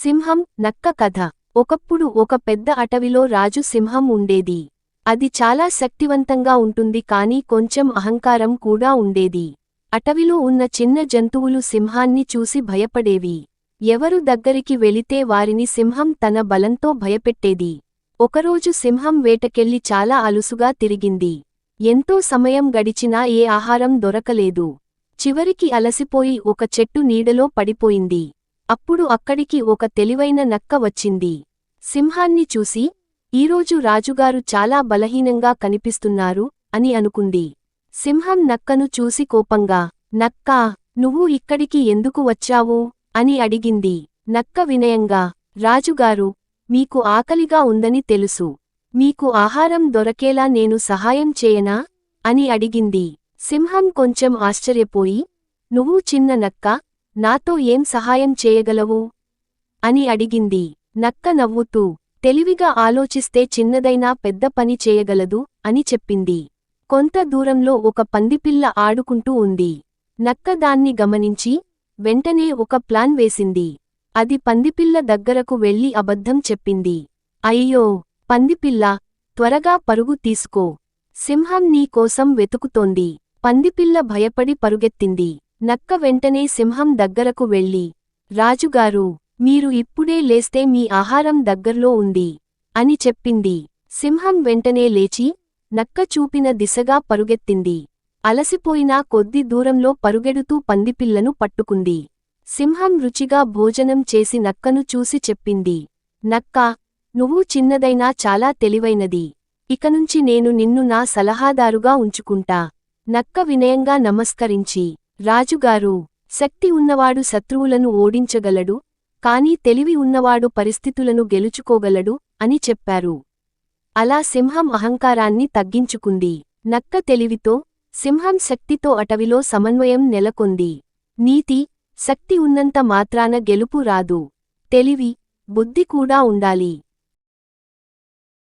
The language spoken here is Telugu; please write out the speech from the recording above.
సింహం నక్క కథ. ఒకప్పుడు ఒక పెద్ద అటవిలో రాజు సింహం ఉండేది. అది చాలా శక్తివంతంగా ఉంటుంది కాని కొంచెం అహంకారం కూడా ఉండేది. అటవిలో ఉన్న చిన్న జంతువులు సింహాన్ని చూసి భయపడేవి. ఎవరు దగ్గరికి వెళితే వారిని సింహం తన బలంతో భయపెట్టేది. ఒకరోజు సింహం వేటకెళ్ళి చాలా అలుసుగా తిరిగింది. ఎంతో సమయం గడిచినా ఏ ఆహారం దొరకలేదు. చివరికి అలసిపోయి ఒక చెట్టు నీడలో పడిపోయింది. అప్పుడు అక్కడికి ఒక తెలివైన నక్క వచ్చింది. సింహాన్ని చూసి ఈరోజు రాజుగారు చాలా బలహీనంగా కనిపిస్తున్నారు అని అనుకుంది. సింహం నక్కను చూసి కోపంగా నక్కా నువ్వు ఇక్కడికి ఎందుకు వచ్చావు? అని అడిగింది. నక్క వినయంగా రాజుగారు మీకు ఆకలిగా ఉందని తెలుసు. మీకు ఆహారం దొరకేలా నేను సహాయం చేయనా? అని అడిగింది. సింహం కొంచెం ఆశ్చర్యపోయి నువ్వు చిన్న నక్క నాతో ఏం సహాయం చేయగలవు అని అడిగింది. నక్క నవ్వుతూ తెలివిగా ఆలోచిస్తే చిన్నదైనా పెద్ద పని చేయగలదు అని చెప్పింది. కొంత దూరంలో ఒక పందిపిల్ల ఆడుకుంటూ ఉంది. నక్క దాన్ని గమనించి వెంటనే ఒక ప్లాన్ వేసింది. అది పందిపిల్ల దగ్గరకు వెళ్ళి అబద్ధం చెప్పింది. అయ్యో పందిపిల్ల త్వరగా పరుగు తీసుకో. సింహం నీ కోసం వెతుకుతోంది పందిపిల్ల భయపడి పరుగెత్తింది. నక్క వెంటనే సింహం దగ్గరకు వెళ్ళి రాజుగారు మీరు ఇప్పుడే లేస్తే మీ ఆహారం దగ్గర్లో ఉంది అని చెప్పింది. సింహం వెంటనే లేచి నక్క చూపిన దిశగా పరుగెత్తింది. అలసిపోయినా కొద్ది దూరంలో పరుగెడుతూ పందిపిల్లను పట్టుకుంది. సింహం రుచిగా భోజనం చేసి నక్కను చూసి చెప్పింది నక్కా నువ్వు చిన్నదైనా చాలా తెలివైనది. ఇకనుంచి నేను నిన్ను నా సలహాదారుగా ఉంచుకుంటా నక్క వినయంగా నమస్కరించి రాజుగారు శక్తి ఉన్నవాడు శత్రువులను ఓడించగలడు కాని తెలివి ఉన్నవాడు పరిస్థితులను గెలుచుకోగలడు అని చెప్పారు. అలా సింహం అహంకారాన్ని తగ్గించుకుంది. నక్క తెలివితో సింహం శక్తితో అటవిలో సమన్వయం నెలకొంది. నీతి శక్తి ఉన్నంత మాత్రాన గెలుపు రాదు. తెలివి బుద్ధి కూడా ఉండాలి.